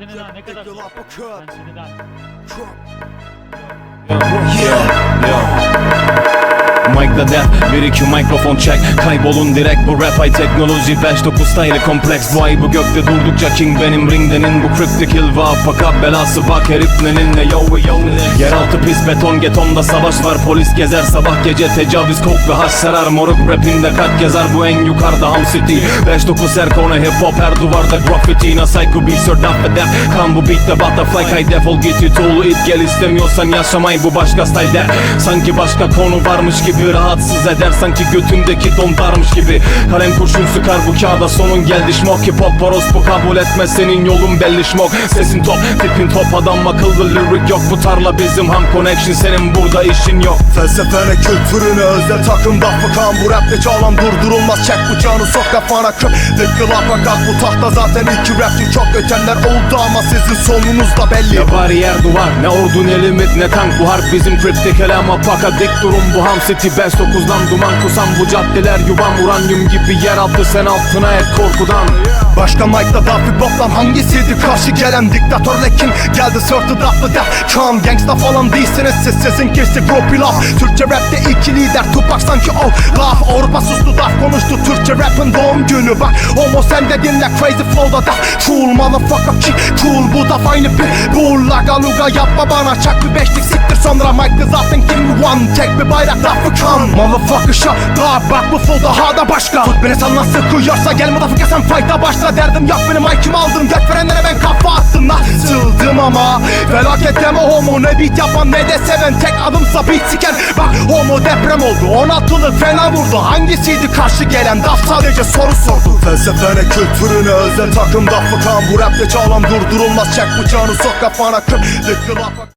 seni daha ne kadar... Yıl uppercut. Ben daha... Mike'da def 1-2 mikrofon check Kaybolun direkt bu rap ay teknoloji 5-9 style kompleks Bu ay bu gökte durdukça king benim. Ringdenin Bu cryptic hill ve apaka belası bak herif neninle. Yo yo Yeraltı pis beton getonda savaş var. Polis gezer sabah gece tecavüz kok ve haş sarar. Moruk rapinde kat gezer bu en yukarıda Ham City. 5-9 Erkone hip hop her duvarda graffiti. Na psycho beat sir daf ve def Kan bu beatte butterfly kay defol git yutulu it gel istemiyorsan yaşamayı bu başka style Sanki başka konu varmış gibi rahatsız eder. Sanki götündeki don darmış gibi. Kalem kurşun sıkar bu kağıda. Sonun geldi şmok. Hip hop bu kabul etmez senin yolun belli şmok. Sesin top tipin top. Adam akıllı lyric yok. Bu tarla bizim ham connection. Senin burada işin yok. Felsefene kültürüne özel takım da fıkan Bu rapte çalan durdurulmaz. Çek bıçağını sok kafana kıp Dıkkıla fakat bu tahta zaten iki rapçi. Çok ötenler oldu ama sizin sonunuz da belli. Ne bariyer duvar ne ordu ne limit ne tank Bu harp bizim kriptik kelam. Apaka dik durum bu ham city 5-9'dan duman kusan bu caddeler yuvam Uranyum gibi yer altı sen altına et korkudan. Başka mic'da Daffy Bob'dan hangisiydi karşı gelen diktatör kim Geldi sırtı daflı def Kan gangsta falan değilsiniz siz sizin kesi gro pilaf Türkçe rapte iki lider Tupac sanki o laf. Avrupa sustu daf konuştu Türkçe rapin doğum günü. Bak Homo sen de dinle crazy flow'da da. Cool motherfucker ki cool bu da aynı bir Bull. Laga luga yapma bana çak bir beşlik siktir sonra. Mic'da zaten kim one Tek bir bayrak Daffy kan Motherfucker shut Daha bak bu flow daha da başka. Tut beni sen nasıl kıyarsa gel motherfucker sen fight'a başla. Derdim yok benim IQ'm aldım. Göt verenlere ben kafa attım. Nasıldım ama. Felaket deme homo. Ne beat yapan ne de seven. Tek adımsa beat siken Bak homo deprem oldu. 16'lı fena vurdu. Hangisiydi karşı gelen? Daf sadece soru sordu. Felsefene kültürüne özel takım Daf kan? Bu rapte çalan durdurulmaz. Çek bıçağını sok kafana. Kır Dıkkıla